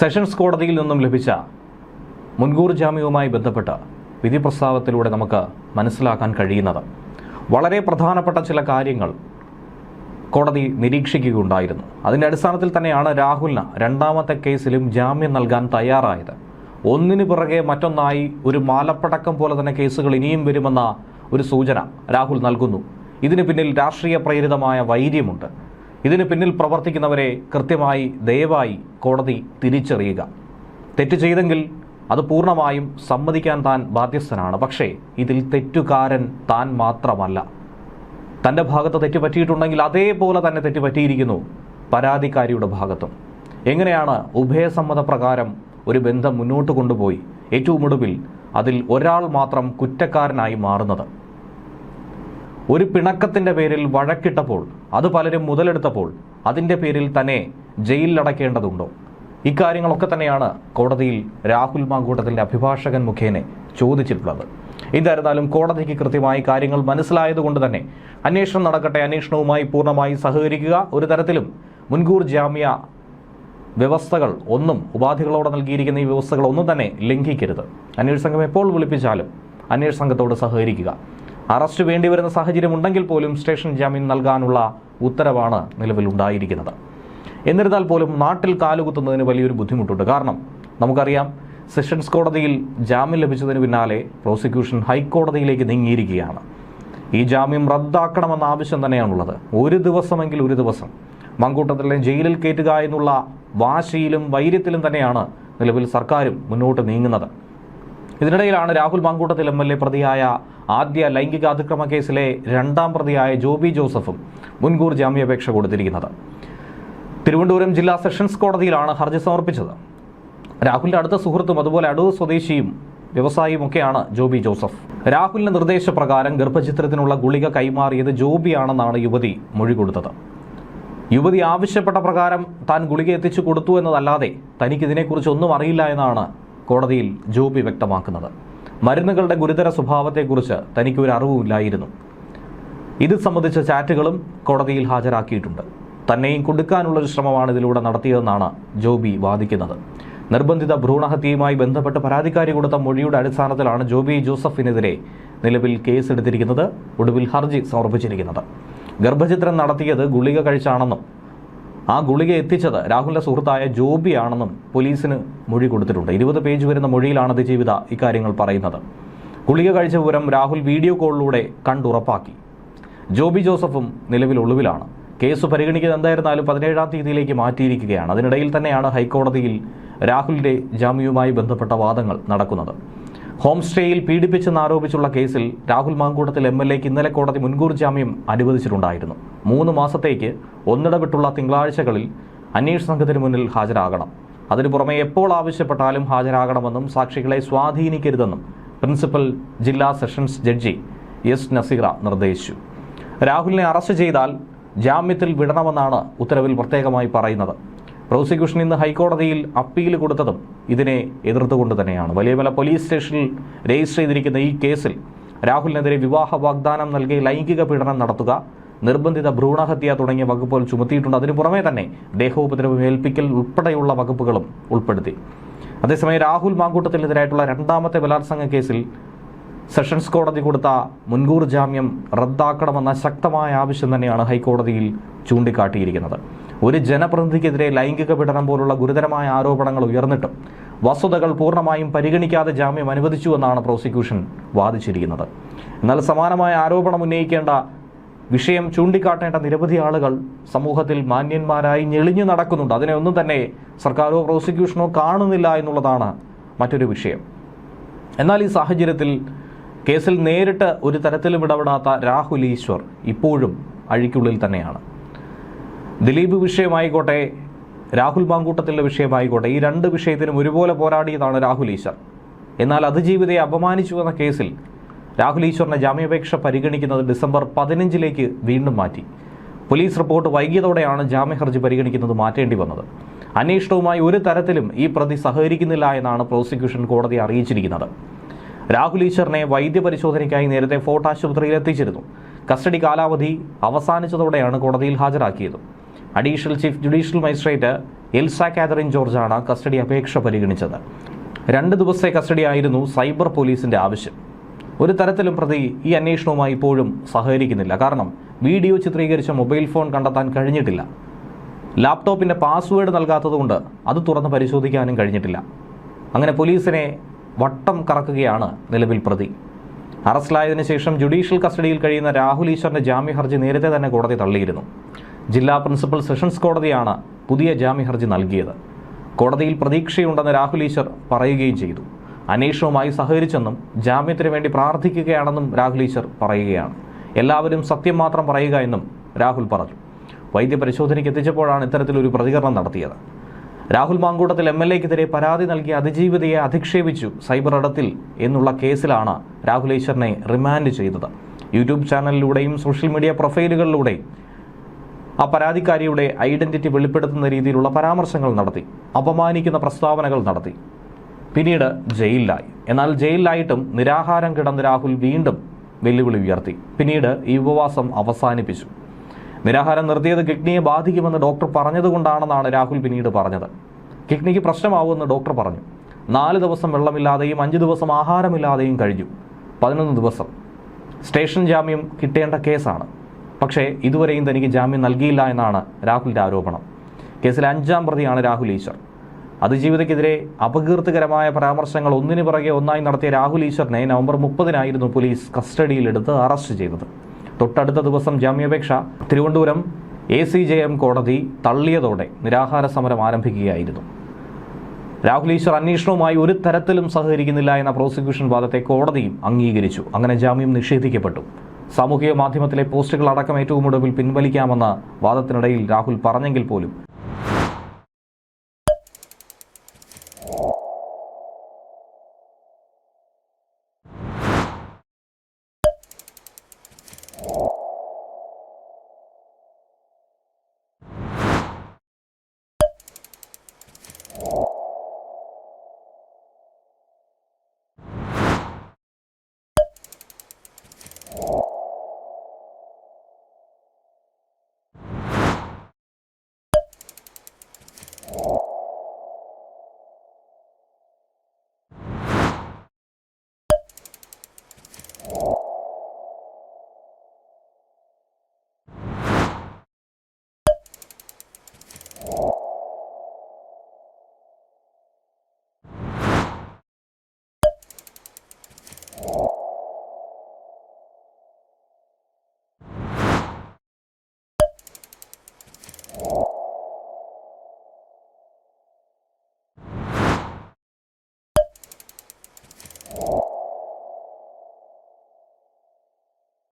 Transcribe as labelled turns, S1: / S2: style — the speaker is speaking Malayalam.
S1: സെഷൻസ് കോടതിയിൽ നിന്നും ലഭിച്ച മുൻകൂർ ജാമ്യവുമായി ബന്ധപ്പെട്ട് വിധി പ്രസ്താവത്തിലൂടെ നമുക്ക് മനസ്സിലാക്കാൻ കഴിയുന്നത് വളരെ പ്രധാനപ്പെട്ട ചില കാര്യങ്ങൾ കോടതി നിരീക്ഷിക്കുകയുണ്ടായിരുന്നു. അതിന്റെ അടിസ്ഥാനത്തിൽ തന്നെയാണ് രാഹുലിന് രണ്ടാമത്തെ കേസിലും ജാമ്യം നൽകാൻ തയ്യാറായത്. ഒന്നിനു പിറകെ മറ്റൊന്നായി ഒരു മാലപ്പടക്കം പോലെ തന്നെ കേസുകൾ ഇനിയും വരുമെന്ന ഒരു സൂചന രാഹുൽ നൽകുന്നു. ഇതിന് പിന്നിൽ രാഷ്ട്രീയ പ്രേരിതമായ വൈര്യമുണ്ട്. ഇതിന് പിന്നിൽ പ്രവർത്തിക്കുന്നവരെ കൃത്യമായി ദയവായി കോടതി തിരിച്ചറിയുക. തെറ്റ് ചെയ്തെങ്കിൽ അത് പൂർണമായും സമ്മതിക്കാൻ താൻ ബാധ്യസ്ഥനാണ്. പക്ഷേ ഇതിൽ തെറ്റുകാരൻ താൻ മാത്രമല്ല. തന്റെ ഭാഗത്ത് തെറ്റ് പറ്റിയിട്ടുണ്ടെങ്കിൽ അതേപോലെ തന്നെ തെറ്റ് പറ്റിയിരിക്കുന്നു പരാതിക്കാരിയുടെ ഭാഗത്തും. എങ്ങനെയാണ് ഉഭയസമ്മത പ്രകാരം ഒരു ബന്ധം മുന്നോട്ട് കൊണ്ടുപോയി? ഏറ്റവും ഒടുവിൽ അതിൽ ഒരാൾ മാത്രം കുറ്റക്കാരനായി മാറുന്നത്. ഒരു പിണക്കത്തിന്റെ പേരിൽ വഴക്കിട്ടപ്പോൾ അത് പലരും മുതലെടുത്തപ്പോൾ അതിന്റെ പേരിൽ തന്നെ ജയിലിലടക്കേണ്ടതുണ്ടോ? ഇക്കാര്യങ്ങളൊക്കെ തന്നെയാണ് കോടതിയിൽ രാഹുൽ മാങ്കൂട്ടത്തിന്റെ അഭിഭാഷകൻ മുഖേന ചോദിച്ചിട്ടുള്ളത്. എന്തായിരുന്നാലും കോടതിക്ക് കൃത്യമായി കാര്യങ്ങൾ മനസ്സിലായതുകൊണ്ട് തന്നെ അന്വേഷണം നടക്കട്ടെ അന്വേഷണവുമായി പൂർണമായി സഹകരിക്കുക. ഒരു തരത്തിലും മുൻകൂർ ജാമ്യ വ്യവസ്ഥകൾ ഒന്നും ഉപാധികളോടെ നൽകിയിരിക്കുന്ന ഈ വ്യവസ്ഥകൾ ഒന്നും തന്നെ ലംഘിക്കരുത്. അന്വേഷണ സംഘം എപ്പോൾ വിളിപ്പിച്ചാലും അന്വേഷണ സംഘത്തോട് സഹകരിക്കുക. അറസ്റ്റ് വേണ്ടിവരുന്ന സാഹചര്യം ഉണ്ടെങ്കിൽ പോലും സ്റ്റേഷൻ ജാമ്യം നൽകാനുള്ള ഉത്തരവാണ് നിലവിലുണ്ടായിരിക്കുന്നത്. എന്നിരുന്നാൽ പോലും നാട്ടിൽ കാലുകുത്തുന്നതിന് വലിയൊരു ബുദ്ധിമുട്ടുണ്ട്. കാരണം നമുക്കറിയാം സെഷൻസ് കോടതിയിൽ ജാമ്യം ലഭിച്ചതിന് പിന്നാലെ പ്രോസിക്യൂഷൻ ഹൈക്കോടതിയിലേക്ക് നീങ്ങിയിരിക്കുകയാണ്. ഈ ജാമ്യം റദ്ദാക്കണമെന്ന ആവശ്യം തന്നെയാണുള്ളത്. ഒരു ദിവസമെങ്കിൽ ഒരു ദിവസം. മങ്കൂട്ടത്തിലെ ജയിലിൽ കയറ്റുക എന്നുള്ള വാശിയിലും വൈര്യത്തിലും തന്നെയാണ് നിലവിൽ സർക്കാരും മുന്നോട്ട് നീങ്ങുന്നത്. ഇതിനിടയിലാണ് Rahul Mamkootathil M L A പ്രതിയായ ആദ്യ ലൈംഗിക അതിക്രമ കേസിലെ രണ്ടാം പ്രതിയായ ജോബി ജോസഫും മുൻകൂർ ജാമ്യാപേക്ഷ കൊടുത്തിരിക്കുന്നത്. തിരുവനന്തപുരം ജില്ലാ സെഷൻസ് കോടതിയിലാണ് ഹർജി സമർപ്പിച്ചത്. രാഹുലിന്റെ അടുത്ത സുഹൃത്തും അതുപോലെ അടൂർ സ്വദേശിയും വ്യവസായിയുമൊക്കെയാണ് ജോബി ജോസഫ്. രാഹുലിന്റെ നിർദ്ദേശപ്രകാരം ഗർഭചിത്രത്തിനുള്ള ഗുളിക കൈമാറിയത് ജോബിയാണെന്നാണ് യുവതി മൊഴി കൊടുത്തത്. യുവതി ആവശ്യപ്പെട്ട പ്രകാരം താൻ ഗുളിക എത്തിച്ചു കൊടുത്തു എന്നതല്ലാതെ തനിക്ക് ഇതിനെക്കുറിച്ച് ഒന്നും അറിയില്ല എന്നാണ് കോടതിയിൽ ജോബി വ്യക്തമാക്കുന്നത്. മരുന്നുകളുടെ ഗുരുതര സ്വഭാവത്തെക്കുറിച്ച് തനിക്ക് ഒരു അറിവുമില്ലായിരുന്നു. ഇത് സംബന്ധിച്ച ചാറ്റുകളും കോടതിയിൽ ഹാജരാക്കിയിട്ടുണ്ട്. തന്നെയും കൊടുക്കാനുള്ള ഒരു ശ്രമമാണ് ഇതിലൂടെ നടത്തിയതെന്നാണ് ജോബി വാദിക്കുന്നത്. നിർബന്ധിത ഭ്രൂണഹത്യയുമായി ബന്ധപ്പെട്ട് പരാതിക്കാരി കൊടുത്ത മൊഴിയുടെ അടിസ്ഥാനത്തിലാണ് ജോബി ജോസഫിനെതിരെ നിലവിൽ കേസെടുത്തിരിക്കുന്നത് ഒടുവിൽ ഹർജി സമർപ്പിച്ചിരിക്കുന്നത്. ഗർഭചിത്രം നടത്തിയത് ഗുളിക കഴിച്ചാണെന്നും ആ ഗുളിക എത്തിച്ചത് രാഹുലിന്റെ സുഹൃത്തായ ജോബിയാണെന്നും പോലീസിന് മൊഴി കൊടുത്തിട്ടുണ്ട്. ഇരുപത് പേജ് വരുന്ന മൊഴിയിലാണ് അതിജീവിത ഇക്കാര്യങ്ങൾ പറയുന്നത്. ഗുളിക കഴിച്ച വിവരം രാഹുൽ വീഡിയോ കോളിലൂടെ കണ്ടുറപ്പാക്കി. ജോബി ജോസഫും നിലവിൽ ഒളിവിലാണ്. കേസ് പരിഗണിക്കുന്നത് എന്തായിരുന്നാലും പതിനേഴാം തീയതിയിലേക്ക് മാറ്റിയിരിക്കുകയാണ്. അതിനിടയിൽ തന്നെയാണ് ഹൈക്കോടതിയിൽ രാഹുലിന്റെ ജാമ്യവുമായി ബന്ധപ്പെട്ട വാദങ്ങൾ നടക്കുന്നത്. ഹോം സ്റ്റേയിൽ പീഡിപ്പിച്ചെന്ന് ആരോപിച്ചുള്ള കേസിൽ രാഹുൽ മാങ്കൂട്ടത്തിൽ എം എൽ എക്ക് ഇന്നലെ കോടതി മുൻകൂർ ജാമ്യം അനുവദിച്ചിട്ടുണ്ടായിരുന്നു. മൂന്ന് മാസത്തേക്ക് ഒന്നിടവിട്ടുള്ള തിങ്കളാഴ്ചകളിൽ അന്വേഷണ സംഘത്തിന് മുന്നിൽ ഹാജരാകണം. അതിനു പുറമെ എപ്പോൾ ആവശ്യപ്പെട്ടാലും ഹാജരാകണമെന്നും സാക്ഷികളെ സ്വാധീനിക്കരുതെന്നും പ്രിൻസിപ്പൽ ജില്ലാ സെഷൻസ് ജഡ്ജി എസ് നസീറ നിർദ്ദേശിച്ചു. രാഹുലിനെ അറസ്റ്റ് ചെയ്താൽ ജാമ്യത്തിൽ വിടണമെന്നാണ് ഉത്തരവിൽ പ്രത്യേകമായി പറയുന്നത്. പ്രോസിക്യൂഷൻ ഇന്ന് ഹൈക്കോടതിയിൽ അപ്പീൽ കൊടുത്തതും ഇതിനെ എതിർത്തുകൊണ്ട് തന്നെയാണ്. വലിയമല പോലീസ് സ്റ്റേഷനിൽ രജിസ്റ്റർ ചെയ്തിരിക്കുന്ന ഈ കേസിൽ രാഹുലിനെതിരെ വിവാഹ വാഗ്ദാനം നൽകി ലൈംഗിക പീഡനം നടത്തുക നിർബന്ധിത ഭ്രൂണഹത്യ തുടങ്ങിയ വകുപ്പുകൾ ചുമത്തിയിട്ടുണ്ട്. അതിനു പുറമേ തന്നെ ദേഹോപദ്രവം ഏൽപ്പിക്കൽ ഉൾപ്പെടെയുള്ള വകുപ്പുകളും ഉൾപ്പെടുത്തി. അതേസമയം രാഹുൽ മാങ്കൂട്ടത്തിനെതിരായിട്ടുള്ള രണ്ടാമത്തെ ബലാത്സംഗ കേസിൽ സെഷൻസ് കോടതി കൊടുത്ത മുൻകൂർ ജാമ്യം റദ്ദാക്കണമെന്ന ശക്തമായ ആവശ്യം തന്നെയാണ് ഹൈക്കോടതിയിൽ ചൂണ്ടിക്കാട്ടിയിരിക്കുന്നത്. ഒരു ജനപ്രതിനിധിക്കെതിരെ ലൈംഗിക പീഡനം പോലുള്ള ഗുരുതരമായ ആരോപണങ്ങൾ ഉയർന്നിട്ടും വസ്തുതകൾ പൂർണമായും പരിഗണിക്കാതെ ജാമ്യം അനുവദിച്ചുവെന്നാണ് പ്രോസിക്യൂഷൻ വാദിച്ചിരിക്കുന്നത്. എന്നാൽ സമാനമായ ആരോപണം ഉന്നയിക്കേണ്ട വിഷയം ചൂണ്ടിക്കാട്ടേണ്ട നിരവധി ആളുകൾ സമൂഹത്തിൽ മാന്യന്മാരായി ഞെളിഞ്ഞു നടക്കുന്നുണ്ട്. അതിനെ ഒന്നും തന്നെ സർക്കാരോ പ്രോസിക്യൂഷനോ കാണുന്നില്ല എന്നുള്ളതാണ് മറ്റൊരു വിഷയം. എന്നാൽ ഈ സാഹചര്യത്തിൽ കേസിൽ നേരിട്ട് ഒരു തരത്തിലും ഇടപെടാത്ത രാഹുൽ ഈശ്വർ ഇപ്പോഴും അഴിക്കുള്ളിൽ തന്നെയാണ്. ദിലീപ് വിഷയമായിക്കോട്ടെ രാഹുൽ മാങ്കൂട്ടത്തിന്റെ വിഷയമായിക്കോട്ടെ ഈ രണ്ട് വിഷയത്തിനും ഒരുപോലെ പോരാടിയതാണ് രാഹുൽ ഈശ്വർ. എന്നാൽ അതിജീവിതയെ അപമാനിച്ചു എന്ന കേസിൽ രാഹുൽ ഈശ്വറിന്റെ ജാമ്യാപേക്ഷ പരിഗണിക്കുന്നത് ഡിസംബർ പതിനഞ്ചിലേക്ക് വീണ്ടും മാറ്റി. പോലീസ് റിപ്പോർട്ട് വൈകിയതോടെയാണ് ജാമ്യ ഹർജി പരിഗണിക്കുന്നത് മാറ്റേണ്ടി വന്നത്. അന്വേഷണവുമായി ഒരു തരത്തിലും ഈ പ്രതി സഹകരിക്കുന്നില്ല എന്നാണ് പ്രോസിക്യൂഷൻ കോടതി അറിയിച്ചിരിക്കുന്നത്. രാഹുൽ ഈശ്വറിനെ വൈദ്യപരിശോധനയ്ക്കായി നേരത്തെ ഫോർട്ട് ആശുപത്രിയിൽ എത്തിച്ചിരുന്നു. കസ്റ്റഡി കാലാവധി അവസാനിച്ചതോടെയാണ് കോടതിയിൽ ഹാജരാക്കിയത്. Additional chief judicial magistrate Elsa Catherine ജോർജാണ് custody അപേക്ഷ പരിഗണിച്ചത്. രണ്ട് ദിവസത്തെ കസ്റ്റഡിയായിരുന്നു സൈബർ പോലീസിന്റെ ആവശ്യം. ഒരു തരത്തിലും പ്രതി ഈ അന്വേഷണവുമായി ഇപ്പോഴും സഹകരിക്കുന്നില്ല. കാരണം വീഡിയോ ചിത്രീകരിച്ച മൊബൈൽ ഫോൺ കണ്ടെത്താൻ കഴിഞ്ഞിട്ടില്ല. ലാപ്ടോപ്പിന്റെ പാസ്വേഡ് നൽകാത്തതുകൊണ്ട് അത് തുറന്ന് പരിശോധിക്കാനും കഴിഞ്ഞിട്ടില്ല. അങ്ങനെ പോലീസിനെ വട്ടം കറക്കുകയാണ് നിലവിൽ പ്രതി. അറസ്റ്റിലായതിനു ശേഷം ജുഡീഷ്യൽ കസ്റ്റഡിയിൽ കഴിയുന്ന രാഹുൽ ഈശ്വറിന്റെ ജാമ്യ ഹർജി നേരത്തെ തന്നെ കോടതി തള്ളിയിരുന്നു. ജില്ലാ പ്രിൻസിപ്പൽ സെഷൻസ് കോടതിയാണ് പുതിയ ജാമ്യഹർജി നൽകിയത്. കോടതിയിൽ പ്രതീക്ഷയുണ്ടെന്ന് രാഹുൽ ഈശ്വർ പറയുകയും ചെയ്തു. അന്വേഷണവുമായി സഹകരിച്ചെന്നും ജാമ്യത്തിന് വേണ്ടി പ്രാർത്ഥിക്കുകയാണെന്നും രാഹുൽ ഈശ്വർ പറയുകയാണ്. എല്ലാവരും സത്യം മാത്രം പറയുക എന്നും രാഹുൽ പറഞ്ഞു. വൈദ്യപരിശോധനയ്ക്ക് എത്തിച്ചപ്പോഴാണ് ഇത്തരത്തിലൊരു പ്രതികരണം നടത്തിയത്. രാഹുൽ മാങ്കൂട്ടത്തിൽ എം എൽ എക്കെതിരെ പരാതി നൽകിയ അതിജീവിതയെ അധിക്ഷേപിച്ചു സൈബർ ഇടത്തിൽ എന്നുള്ള കേസിലാണ് രാഹുൽ ഈശ്വറിനെ റിമാൻഡ് ചെയ്തത്. യൂട്യൂബ് ചാനലിലൂടെയും സോഷ്യൽ മീഡിയ പ്രൊഫൈലുകളിലൂടെയും ആ പരാതിക്കാരിയുടെ ഐഡന്റിറ്റി വെളിപ്പെടുത്തുന്ന രീതിയിലുള്ള പരാമർശങ്ങൾ നടത്തി അപമാനിക്കുന്ന പ്രസ്താവനകൾ നടത്തി. പിന്നീട് ജയിലിലായി. എന്നാൽ ജയിലിലായിട്ടും നിരാഹാരം കിടന്ന രാഹുൽ വീണ്ടും വെല്ലുവിളി ഉയർത്തി. പിന്നീട് ഈ ഉപവാസം അവസാനിപ്പിച്ചു. നിരാഹാരം നിർത്തിയത് കിഡ്നിയെ ബാധിക്കുമെന്ന് ഡോക്ടർ പറഞ്ഞതുകൊണ്ടാണെന്നാണ് രാഹുൽ പിന്നീട് പറഞ്ഞത്. കിഡ്നിക്ക് പ്രശ്നമാവുമെന്ന് ഡോക്ടർ പറഞ്ഞു. നാല് ദിവസം വെള്ളമില്ലാതെയും അഞ്ച് ദിവസം ആഹാരമില്ലാതെയും കഴിഞ്ഞു. പതിനൊന്ന് ദിവസം. സ്റ്റേഷൻ ജാമ്യം കിട്ടേണ്ട കേസാണ്. പക്ഷേ ഇതുവരെയും തനിക്ക് ജാമ്യം നൽകിയില്ല എന്നാണ് രാഹുലിന്റെ ആരോപണം. കേസിൽ അഞ്ചാം പ്രതിയാണ് രാഹുൽ ഈശ്വർ. അതിജീവിതയ്ക്കെതിരെ അപകീർത്തികരമായ പരാമർശങ്ങൾ ഒന്നിനു പിറകെ ഒന്നായി നടത്തിയ രാഹുൽ ഈശ്വറിനെ നവംബർ മുപ്പതിനായിരുന്നു പോലീസ് കസ്റ്റഡിയിലെടുത്ത് അറസ്റ്റ് ചെയ്തത്. തൊട്ടടുത്ത ദിവസം ജാമ്യാപേക്ഷ Thiruvananthapuram A C J M കോടതി തള്ളിയതോടെ നിരാഹാര സമരം ആരംഭിക്കുകയായിരുന്നു. രാഹുൽ ഈശ്വർ അന്വേഷണവുമായി ഒരു തരത്തിലും സഹകരിക്കുന്നില്ല എന്ന പ്രോസിക്യൂഷൻ വാദത്തെ കോടതിയും അംഗീകരിച്ചു. അങ്ങനെ ജാമ്യം നിഷേധിക്കപ്പെട്ടു. സാമൂഹിക മാധ്യമത്തിലെ പോസ്റ്റുകൾ അടക്കം ഏറ്റവും ഒടുവിൽ പിൻവലിക്കാമെന്ന് വാദത്തിനിടയിൽ രാഹുൽ പറഞ്ഞെങ്കിൽ പോലും